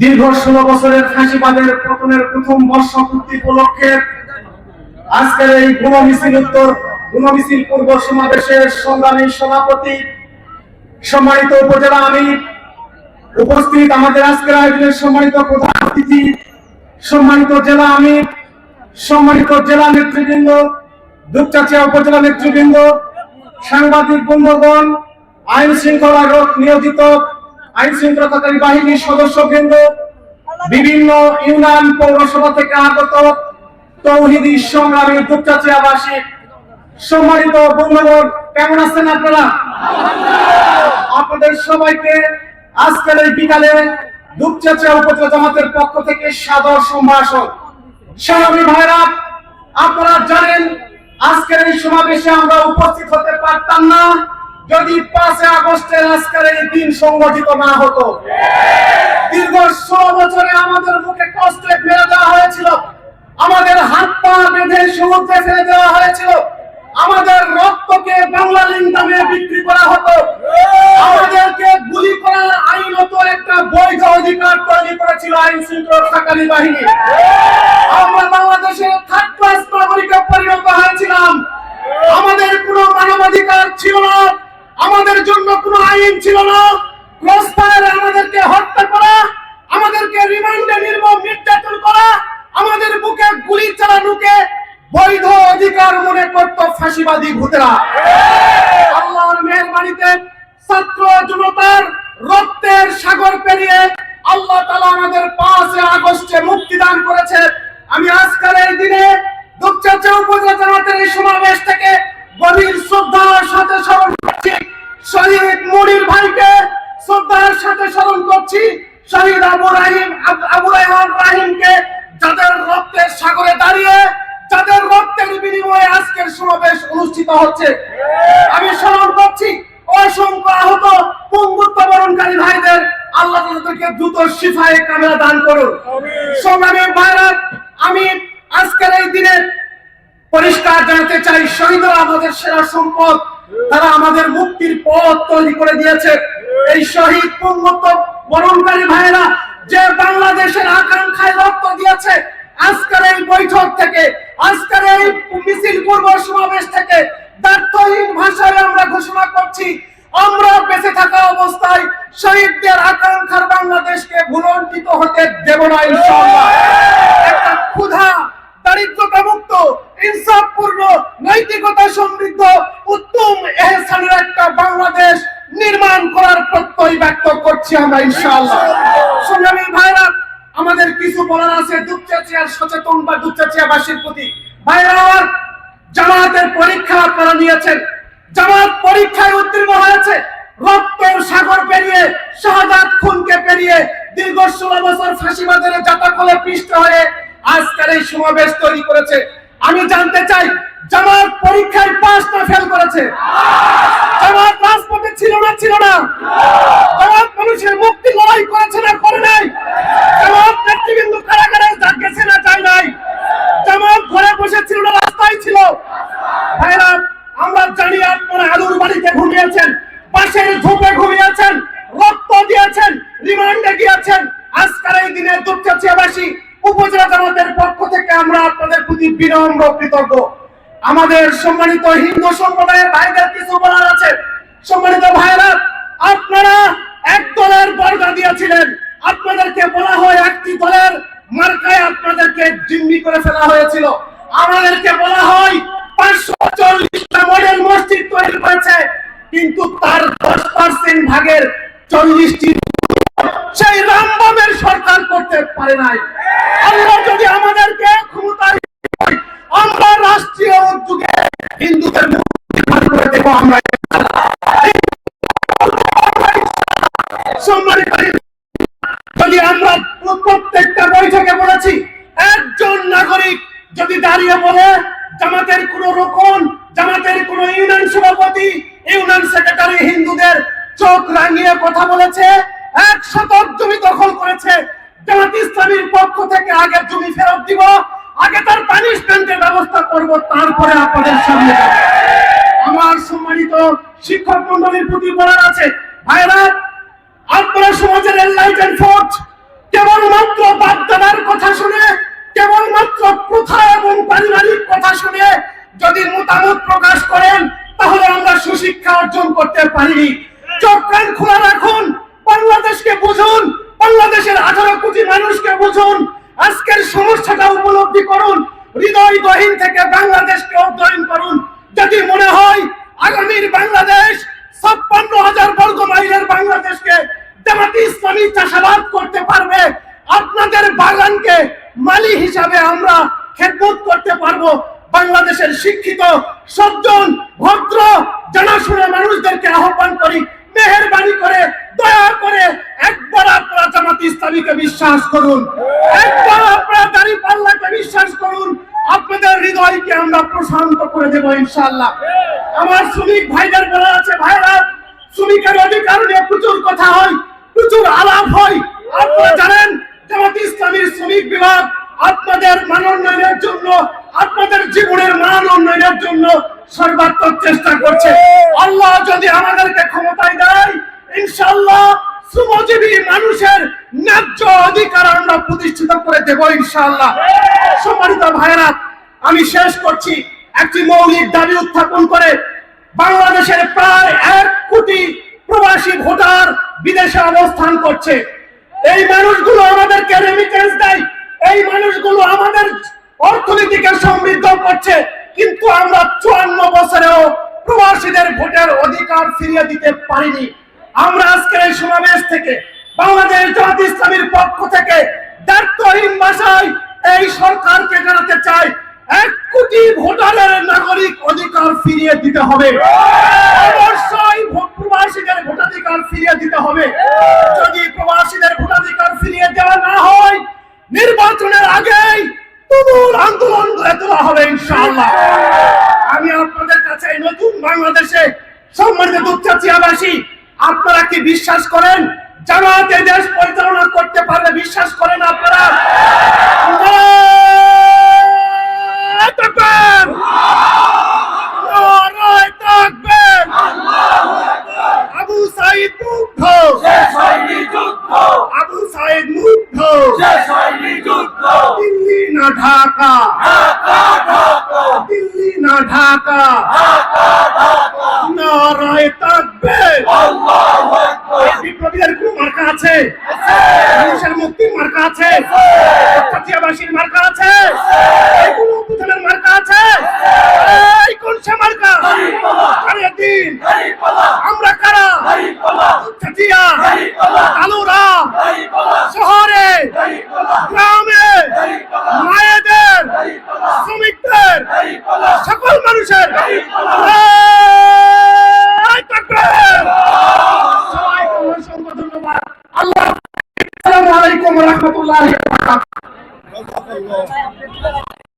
দীর্ঘ ষোলো বছরের ফাঁসিবাদের পতনের প্রথম বর্ষপূর্তি উপলক্ষে আজকের এই গুণ মিছিল উত্তর গুণ মিছিল পূর্ব সমাবেশের সংগ্রামী সভাপতি সম্মানিত উপজেলা আমির, উপস্থিত আমাদের আজকের আয়োজনের সম্মানিত প্রধান অতিথি, সম্মানিত জেলা আমির, সম্মানিত জেলা নেতৃবৃন্দ, দুপচাচিয়া উপজেলা নেতৃবৃন্দ, সাংবাদিক বন্ধুগণ আইন শৃঙ্খলা নিয়োজিত আইন শৃঙ্খলাকারী বাহিনীর সদস্যবৃন্দ বিভিন্ন ইউনিয়ন পৌরসভা থেকে আগত তৌহিদি সংগ্রামী দুপচাচিয়াবাসী সম্মানিত বন্ধুগণ, কেমন আছেন আপনারা? আপনাদের সবাইকে আজকের এই বিকালে দুপচাচিয়া উপজেলা জামাতের পক্ষ থেকে সাদর সম্ভাষণ। স্বামী ভাইরা, আপনারা জানেন, আজকের এই সমাবেশে আমরা উপস্থিত হতে পারতাম না। যদি পাঁচে আগস্টের আজকের এই দিন সংগঠিত না হতো, দীর্ঘ ষোলো বছরে আমাদের মুখে কষ্টে ফেলে দেওয়া হয়েছিল, আমাদের হাত পা বেঁধে সমুদ্রে ফেলে দেওয়া হয়েছিল, আমাদের রক্তকে বাংলা দামে বিক্রি করা হতো, আমাদেরকে গুলি করার আইনত একটা বৈধ অধিকার তৈরি করেছিল আইন শৃঙ্খলাকারী বাহিনী আমরা বাংলাদেশের থার্ড ক্লাস নাগরিকে পরিণত হয়েছিলাম আমাদের কোনো মানবাধিকার ছিল না আমাদের জন্য কোনো আইন ছিল না ক্রস ফায়ারে আমাদেরকে হত্যা করা আমাদেরকে রিমান্ডে নির্মম নির্যাতন করা আমাদের বুকে গুলি চালানোকে বৈধ অধিকার মনে ফাঁসিবাদী ভূতেরা আল্লাহর মেহরবানিতে ছাত্র জনতার রক্তের সাগর পেরিয়ে আল্লাহ তালা আমাদের পাঁচে আগস্টে মুক্তি দান করেছে। আমি আজকের এই দিনে দুপচাচা উপজেলা জামাতের এই সমাবেশ থেকে গভীর শ্রদ্ধার সাথে স্মরণ করছি। শহীদ মুড়ির ভাইকে শ্রদ্ধার সাথে স্মরণ করছি। শহীদ আবু রাহিম আব- আবু রায়হান হচ্ছে। আমি স্মরণ করছি অসংখ্য আহত পঙ্গুত্ব বরণকারী ভাইদের আল্লাহ তাদেরকে দ্রুত শিফায়ে কামেরা দান করুন। সংগ্রামী ভাইরা আমি আজকের এই দিনে পরিষ্কার জানাতে চাই শহীদরা আমাদের সেরা সম্পদ তারা আমাদের মুক্তির পথ তৈরি করে দিয়েছে। এই শহীদ পঙ্গত বরণকারী ভাইয়েরা যে বাংলাদেশের আকাঙ্ক্ষায় রক্ত দিয়েছে আজকের এই বৈঠক থেকে আজকের এই মিছিল পূর্ব সমাবেশ থেকে ব্যর্থহীন ভাষায় আমরা ঘোষণা করছি আমরা বেঁচে থাকা অবস্থায় শহীদদের আকাঙ্ক্ষার বাংলাদেশকে ভুলন্টিত হতে দেব না একটা ক্ষুধা দারিদ্রতা মুক্ত ইনসাফপূর্ণ, নৈতিকতা সমৃদ্ধ, উত্তম এহসানের একটা বাংলাদেশ নির্মাণ করার প্রত্যয় ব্যক্ত করছি আমরা, ইনশাআল্লাহ। ভাইরা, আমাদের কিছু বলার আছে দুপচাচিয়ার সচেতন বা দুপচাচিয়াবাসীর প্রতি। ভাইরা জামাতের পরীক্ষা আপনারা নিয়েছেন জামাত পরীক্ষায় উত্তীর্ণ হয়েছে রক্তের সাগর পেরিয়ে শাহাদাত পেরিয়ে দীর্ঘ ষোলো বছর ফাঁসিবাদের জাতাকলে পৃষ্ঠ হয়ে আজকের এই সমাবেশ তৈরি করেছে। আমি জানতে চাই, জামাত পরীক্ষায় পাস ফেল করেছে? জামাত রাজপথে ছিল না ছিল না। জামাত মানুষের মুক্তি লড়াই করেছে না, করে নাই। জামাত নেতৃবৃন্দ কারাগারে গেছে না, যায় নাই। জামাত ঘরে বসে ছিল না, রাস্তায় ছিল। ভাইরা, আমরা জানি আপনারা আলুর বাড়িতে ঘুমিয়েছেন। পাশের ঝোপে ঘুমিয়েছেন আমরা আপনাদের প্রতি বিনম্র কৃতজ্ঞ। আমাদের সম্মানিত হিন্দু সম্প্রদায়ের ভাইদের কিছু বলার আছে। সম্মানিত ভাইরা, আপনারা এক দলের বর্গা দিয়েছিলেন। আপনাদেরকে বলা হয় একটি দলের মার্কায় আপনাদেরকে জিম্মি করে ফেলা হয়েছিল। আমাদেরকে বলা হয় পাঁচশো চল্লিশটা মডেল মসজিদ তৈরি করেছে কিন্তু তার দশ পার্সেন্ট ভাগের সম্মানিত যদি আমরা প্রত্যেকটা বৈঠকে বলেছি, একজন নাগরিক যদি দাঁড়িয়ে বলে, জামাতের কোন রোকন, জামাতের কোন ইউনিয়ন সভাপতি, ইউনিয়ন সেক্রেটারি হিন্দুদের চোখ রাঙিয়ে কথা বলেছে, এক শতক জমি দখল করেছে, জামাত ইসলামীর পক্ষ থেকে আগে জমি ফেরত দিব, আগে তার পানিশমেন্টের ব্যবস্থা করব, তারপরে আপনাদের সামনে আমার সম্মানিত শিক্ষক মন্ডলীর প্রতি বলার আছে, ভাইরা আপনারা সমাজের এনলাইটেন ফোর্স কেবলমাত্র বাপদাদার কথা শুনে, কেবলমাত্র প্রথা এবং পারিবারিক কথা শুনে যদি মতামত প্রকাশ করেন, তাহলে আমরা সুশিক্ষা অর্জন করতে পারি চোখ খোলা রাখুন, বাংলাদেশকে বুঝুন, বাংলাদেশের আঠারো কোটি মানুষকে বুঝুন, আজকের সমস্যাটা উপলব্ধি করুন, হৃদয় গহীন থেকে বাংলাদেশকে অধ্যয়ন করুন। যদি মনে হয়, আগামীর বাংলাদেশ ছাপ্পান্ন হাজার বর্গ মাইলের বাংলাদেশকে জামাতি ইসলামী চাষাবাদ করতে পারবে, আপনাদের বাগানকে মালি হিসাবে আমরা খেদমত করতে পারব। বাংলাদেশের শিক্ষিত, সজ্জন, ভদ্র, জানাশোনা মানুষদেরকে আহ্বান করি, মেহেরবানি করে, দয়া করে একবার আপনারা জামাত ইসলামীকে বিশ্বাস করুন। একবার আপনারা দাড়ি পাল্লাকে বিশ্বাস করুন, আপনাদের হৃদয়কে আমরা প্রশান্ত করে দেবো ইনশাআল্লাহ। আমার শ্রমিক ভাইদের বলা আছে, ভাইরা, শ্রমিকের অধিকার নিয়ে প্রচুর কথা হয়। প্রচুর আলাপ হয়। আপনারা জানেন, জামাত ইসলামীর শ্রমিক বিভাগ আপনাদের মান উন্নয়নের জন্য, আপনাদের জীবনের মান উন্নয়নের জন্য সর্বাত্মক চেষ্টা করছে। আল্লাহ যদি আমাদেরকে ক্ষমতায় দেয়, ইনশাআল্লাহ শ্রমজীবী মানুষের ন্যায্য অধিকার আমরা প্রতিষ্ঠিত করে দেব ইনশাআল্লাহ। সম্মানিত ভাইরা আমি শেষ করছি। একটি মৌলিক দাবি উত্থাপন করে বাংলাদেশের প্রায় এক কোটি প্রবাসী ভোটার বিদেশে অবস্থান করছে। এই মানুষগুলো আমাদেরকে রেমিটেন্স দেয়। এই মানুষগুলো আমাদের অর্থনীতিকে সমৃদ্ধ করছে। কিন্তু আমরা চুয়ান্ন বছরেও প্রবাসীদের ভোটের অধিকার ফিরিয়ে দিতে পারিনি। আমরা আজকের এই সমাবেশ থেকে বাংলাদেশ জামাত ইসলামীর পক্ষ থেকে দায়িত্বহীন ভাষায় এই সরকারকে জানাতে চাই, এক কোটি ভোটারের নাগরিক অধিকার ফিরিয়ে দিতে হবে। অবশ্যই ভো- প্রবাসীদের ভোটাধিকার ফিরিয়ে দিতে হবে। যদি প্রবাসীদের ভোটাধিকার ফিরিয়ে দেওয়া না হয় নির্বাচনের আগেই তুমুল আন্দোলন গড়ে তোলা হবে ইনশাআল্লাহ। আমি আপনাদের কাছে এই নতুন বাংলাদেশে সম্মানিত দুঃখাচিয়াবাসী আপনারা কি বিশ্বাস করেন? জামাত দেশ পরিচালনা করতে পারবে বিশ্বাস করেন আপনারা নারায়ে তাকবীর! নারায়ে তাকবীর! আবু সাইদ মুগ্ধ শেষ হয়নি যুদ্ধ আবু সাইদ মুগ্ধ শেষ হয়নি যুদ্ধ দিল্লি না ঢাকা। দিল্লি না ঢাকা। নারায়ে আকবার। বিপ্লবীদের কোন মার্কা আছে? মানুষের মুক্তির মার্কা আছে? কাটিয়াবাসীর মার্কা আছে? এই কোন উপজেলার মার্কা আছে? কোন সে মার্কা? আরে দিন। আমরা চটিয়া আলুরা শহরে গ্রামে মায়েদের শ্রমিকদের সকল মানুষের